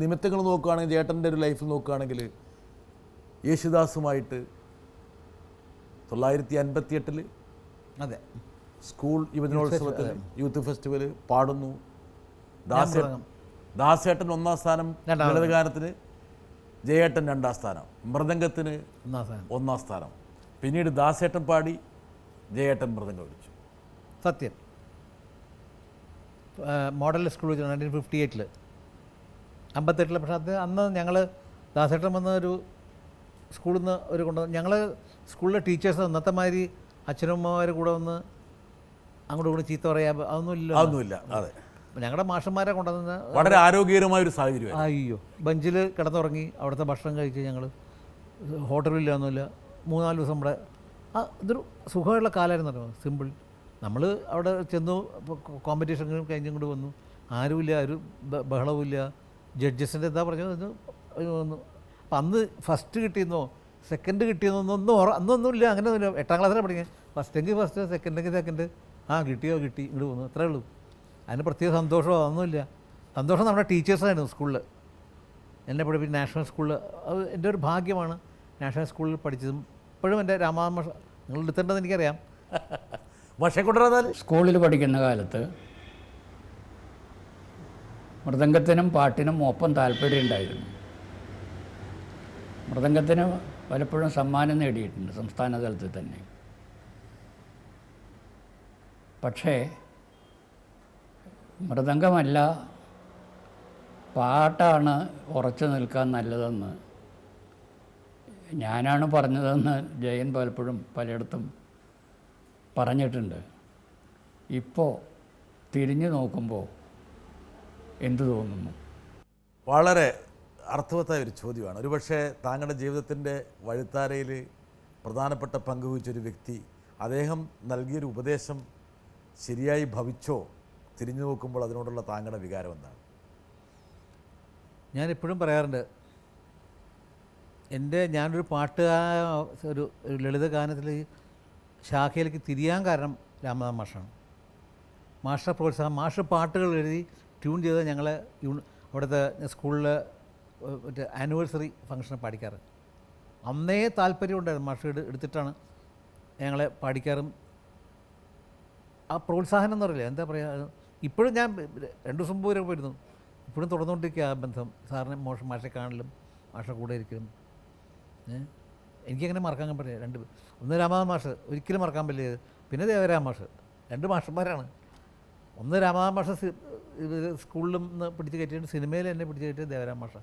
നിമിത്തങ്ങൾ നോക്കുകയാണെങ്കിൽ ചേട്ടന്റെ ഒരു ലൈഫ് നോക്കുകയാണെങ്കിൽ യേശുദാസുമായിട്ട് തൊള്ളായിരത്തി അൻപത്തി എട്ടിൽ അതെ. സ്കൂൾ യുവജനോത്സവത്തിൽ യൂത്ത് ഫെസ്റ്റിവൽ പാടുന്നു. ദാസേ ദാസേട്ടൻ ഒന്നാം സ്ഥാനം ലളിതഗാനത്തിന് ജയേട്ടൻ രണ്ടാം സ്ഥാനം മൃദംഗത്തിന് ഒന്നാം സ്ഥാനം. പിന്നീട് ദാസേട്ടൻ പാടി ജയേട്ടൻ മൃദംഗം വിളിച്ചു സത്യം. മോഡൽ സ്കൂൾ വെച്ച് നയന്റീൻ ഫിഫ്റ്റി എയ്റ്റിൽ അമ്പത്തെട്ടിൽ പക്ഷേ അത് അന്ന് ഞങ്ങൾ ദാസേട്ടൻ വന്ന ഒരു സ്കൂളിൽ നിന്ന് ഒരു കൊണ്ട് ഞങ്ങൾ സ്കൂളിലെ ടീച്ചേഴ്സ് ഇന്നത്തെ മാതിരി അച്ഛനമ്മമാർ കൂടെ വന്ന് അങ്ങോട്ട് കൂടെ ചീത്ത പറയാ അതൊന്നുമില്ല അതൊന്നുമില്ല. അതെ. ഞങ്ങളുടെ മാഷന്മാരെ കൊണ്ടുവന്ന് വളരെ ആരോഗ്യകരമായ ഒരു സാഹചര്യം അയ്യോ. ബെഞ്ചിൽ കിടന്നുറങ്ങി അവിടുത്തെ ഭക്ഷണം കഴിച്ച് ഞങ്ങൾ ഹോട്ടലില്ലാന്നില്ല മൂന്നാൽ ദിവസം നമ്മുടെ ആ ഇതൊരു സുഖമുള്ള കാലമായിരുന്നു സിമ്പിൾ. നമ്മൾ അവിടെ ചെന്നു കോമ്പറ്റീഷൻ കഴിഞ്ഞും കൂടി വന്നു. ആരുമില്ല ഒരു ബഹളവുമില്ല. ജഡ്ജസിന്റെ എന്താ പറഞ്ഞത്? വന്നു. അപ്പം അന്ന് ഫസ്റ്റ് കിട്ടിയെന്നോ സെക്കൻഡ് കിട്ടിയെന്നോ ഒന്നും ഓർ അന്നൊന്നുമില്ല അങ്ങനെ ഒന്നുമില്ല. എട്ടാം ക്ലാസ്സിലാണ് പഠിക്കുന്നത് ഫസ്റ്റെങ്കിൽ ഫസ്റ്റ് സെക്കൻഡെങ്കിൽ സെക്കൻഡ് ആ കിട്ടിയോ? കിട്ടി. ഇങ്ങോട്ട് വന്നു. അത്രേ ഉള്ളൂ. അതിന് പ്രത്യേക സന്തോഷമോ? അതൊന്നുമില്ല. സന്തോഷം നമ്മുടെ ടീച്ചേഴ്സായിരുന്നു സ്കൂളിൽ എന്നെ പഠിപ്പിച്ച നാഷണൽ സ്കൂളിൽ അത് എന്റെ ഒരു ഭാഗ്യമാണ്. നാഷണൽ സ്കൂളിൽ പഠിച്ചതും. ഇപ്പോഴും എന്റെ രാമാമ നിങ്ങൾ എടുത്തേണ്ടതെന്ന് എനിക്കറിയാം. പക്ഷേ കൊണ്ടുവന്നാൽ സ്കൂളിൽ പഠിക്കുന്ന കാലത്ത് മൃദംഗത്തിനും പാട്ടിനും ഒപ്പം താല്പര്യം ഉണ്ടായിരുന്നു. മൃദംഗത്തിന് പലപ്പോഴും സമ്മാനം നേടിയിട്ടുണ്ട് സംസ്ഥാന തലത്തിൽ തന്നെ. പക്ഷേ മൃദംഗമല്ല പാട്ടാണ് ഉറച്ചു നിൽക്കാൻ നല്ലതെന്ന് ഞാനാണ് പറഞ്ഞതെന്ന് ജയൻ പലപ്പോഴും പലയിടത്തും പറഞ്ഞിട്ടുണ്ട്. ഇപ്പോൾ തിരിഞ്ഞു നോക്കുമ്പോൾ എന്തു തോന്നുന്നു? വളരെ അർത്ഥവത്തായ ഒരു ചോദ്യമാണ്. ഒരുപക്ഷെ താങ്കളുടെ ജീവിതത്തിന്റെ വഴുത്താരയിൽ പ്രധാനപ്പെട്ട പങ്കുവഹിച്ചൊരു വ്യക്തി അദ്ദേഹം നൽകിയൊരു ഉപദേശം ശരിയായി ഭവിച്ചോ തിരിഞ്ഞു നോക്കുമ്പോൾ അതിനോടുള്ള താങ്കളുടെ വികാരം എന്താണ്? ഞാനെപ്പോഴും പറയാറുണ്ട് എന്റെ ഞാനൊരു പാട്ടുകാ ഒരു ഒരു ലളിത ഗാനത്തിൽ ശാഖയിലേക്ക് തിരിയാൻ കാരണം രാമനാഥ മാഷാണ്. മാഷ പ്രോത്സാഹനം മാഷ് പാട്ടുകൾ എഴുതി ട്യൂൺ ചെയ്ത് ഞങ്ങൾ അവിടുത്തെ സ്കൂളിൽ മറ്റേ ആനിവേഴ്സറി ഫംഗ്ഷന് പാടിക്കാറ്. അന്നേ താല്പര്യമുണ്ടായിരുന്നു മാഷ് എടു- എടുത്തിട്ടാണ് ഞങ്ങളെ പാടിക്കാറും. ആ പ്രോത്സാഹനം എന്ന് പറയില്ല എന്താ പറയുക ഇപ്പോഴും ഞാൻ രണ്ട് ദിവസം പോലെ പോയിരുന്നു. ഇപ്പോഴും തുടർന്നുകൊണ്ടിരിക്കുക ആ ബന്ധം. സാറിനെ മോശം മാഷെ കാണലും മാഷ കൂടെ ഇരിക്കലും. ഏ? എനിക്കങ്ങനെ മറക്കാൻ പറ്റില്ല. രണ്ട് ഒന്ന് രാമാനന്ദ മാഷ് ഒരിക്കലും മറക്കാൻ പറ്റില്ല. പിന്നെ ദേവരാം മാഷ് രണ്ട് മാഷന്മാരാണ്. ഒന്ന് രാമാനന്ദ മാഷ് സ്കൂളിലും പിടിച്ച് കയറ്റിയിട്ട് സിനിമയിൽ എന്നെ പിടിച്ച് കയറ്റിയത് ദേവരാം മാഷ.